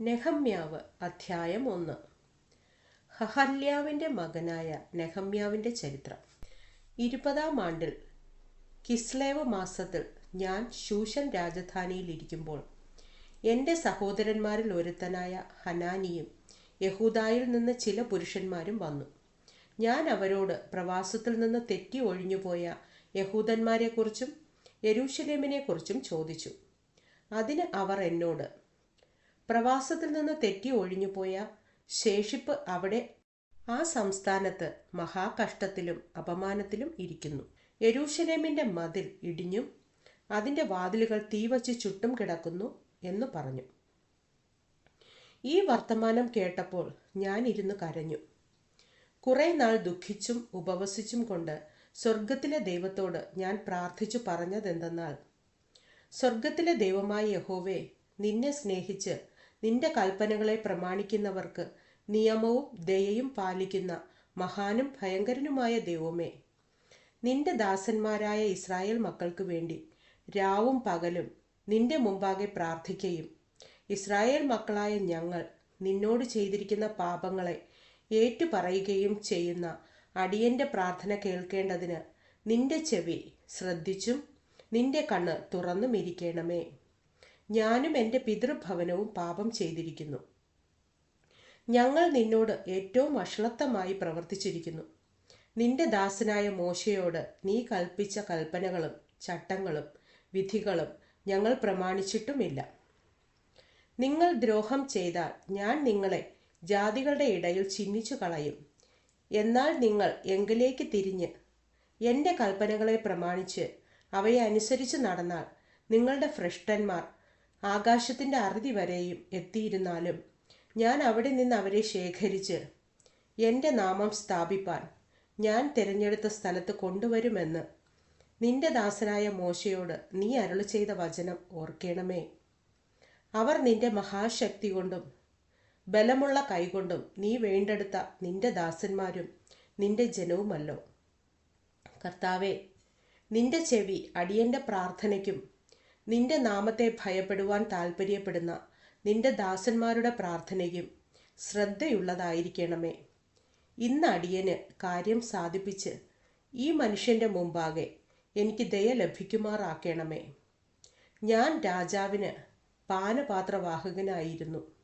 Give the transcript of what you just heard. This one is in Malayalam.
നെഹമ്യാവ് അധ്യായം ഒന്ന്. ഹഹല്യാവിന്റെ മകനായ നെഹമ്യാവിന്റെ ചരിത്രം. ഇരുപതാം ആണ്ടിൽ കിസ്ലേവ് മാസത്തിൽ ഞാൻ ശൂഷൻ രാജധാനിയിലിരിക്കുമ്പോൾ എന്റെ സഹോദരന്മാരിൽ ഒരുത്തനായ ഹനാനിയും യഹൂദായിൽ നിന്ന് ചില പുരുഷന്മാരും വന്നു. ഞാൻ അവരോട് പ്രവാസത്തിൽ നിന്ന് തെറ്റി ഒഴിഞ്ഞുപോയ യഹൂദന്മാരെക്കുറിച്ചും യരൂഷലേമിനെക്കുറിച്ചും ചോദിച്ചു. അതിന് അവർ എന്നോട് പ്രവാസത്തിൽ നിന്ന് തെറ്റി ഒഴിഞ്ഞുപോയ ശേഷിപ്പ് അവിടെ ആ സംസ്ഥാനത്ത് മഹാകഷ്ടത്തിലും അപമാനത്തിലും ഇരിക്കുന്നു. യരൂഷലേമിന്റെ മതിൽ ഇടിഞ്ഞും അതിന്റെ വാതിലുകൾ തീവച്ച് ചുട്ടും കിടക്കുന്നു എന്ന് പറഞ്ഞു. ഈ വർത്തമാനം കേട്ടപ്പോൾ ഞാൻ ഇരുന്ന് കരഞ്ഞു. കുറെ നാൾ ദുഃഖിച്ചും ഉപവസിച്ചും കൊണ്ട് സ്വർഗത്തിലെ ദൈവത്തോട് ഞാൻ പ്രാർത്ഥിച്ചു പറഞ്ഞതെന്തെന്നാൽ സ്വർഗത്തിലെ ദൈവമായ യഹോവേ നിന്നെ സ്നേഹിച്ച് നിന്റെ കൽപ്പനകളെ പ്രമാണിക്കുന്നവർക്ക് നിയമവും ദയയും പാലിക്കുന്ന മഹാനും ഭയങ്കരനുമായ ദൈവമേ. നിന്റെ ദാസന്മാരായ ഇസ്രായേൽ മക്കൾക്ക് വേണ്ടി രാവും പകലും നിന്റെ മുമ്പാകെ പ്രാർത്ഥിക്കുകയും ഇസ്രായേൽ മക്കളായ ഞങ്ങൾ നിന്നോട് ചെയ്തിരിക്കുന്ന പാപങ്ങളെ ഏറ്റുപറയുകയും ചെയ്യുന്ന അടിയന്റെ പ്രാർത്ഥന കേൾക്കേണ്ടതിന് നിന്റെ ചെവി ശ്രദ്ധിച്ചും നിന്റെ കണ്ണ് തുറന്നും ഇരിക്കണമേ. ഞാനും എന്റെ പിതൃഭവനവും പാപം ചെയ്തിരിക്കുന്നു. ഞങ്ങൾ നിന്നോട് ഏറ്റവും വഷളത്തമായി പ്രവർത്തിച്ചിരിക്കുന്നു. നിന്റെ ദാസനായ മോശയോട് നീ കൽപ്പിച്ച കൽപ്പനകളും ചട്ടങ്ങളും വിധികളും ഞങ്ങൾ പ്രമാണിച്ചിട്ടുമില്ല. നിങ്ങൾ ദ്രോഹം ചെയ്താൽ ഞാൻ നിങ്ങളെ ജാതികളുടെ ഇടയിൽ ചിഹ്നിച്ചു കളയും എന്നാൽ നിങ്ങൾ എങ്കിലേക്ക് തിരിഞ്ഞ് എന്റെ കൽപ്പനകളെ പ്രമാണിച്ച് അവയെ അനുസരിച്ച് നടന്നാൽ നിങ്ങളുടെ ഭ്രഷ്ടന്മാർ ആകാശത്തിന്റെ അറുതി വരെയും എത്തിയിരുന്നാലും ഞാൻ അവിടെ നിന്ന് അവരെ ശേഖരിച്ച് എന്റെ നാമം സ്ഥാപിപ്പാൻ ഞാൻ തിരഞ്ഞെടുത്ത സ്ഥലത്ത് കൊണ്ടുവരുമെന്ന് നിന്റെ ദാസനായ മോശയോട് നീ അരുളി ചെയ്ത വചനം ഓർക്കണമേ. അവർ നിന്റെ മഹാശക്തി കൊണ്ടും ബലമുള്ള കൈകൊണ്ടും നീ വേണ്ടെടുത്ത നിന്റെ ദാസന്മാരും നിന്റെ ജനവുമല്ലോ. കർത്താവെ നിന്റെ ചെവി അടിയന്റെ പ്രാർത്ഥനയ്ക്കും നിന്റെ നാമത്തെ ഭയപ്പെടുവാൻ താൽപ്പര്യപ്പെടുന്ന നിന്റെ ദാസന്മാരുടെ പ്രാർത്ഥനയും ശ്രദ്ധയുള്ളതായിരിക്കണമേ. ഇന്ന് അടിയന് കാര്യം സാധിപ്പിച്ച് ഈ മനുഷ്യന്റെ മുമ്പാകെ എനിക്ക് ദയ ലഭിക്കുമാറാക്കണമേ. ഞാൻ രാജാവിന് പാനപാത്രവാഹകനായിരുന്നു.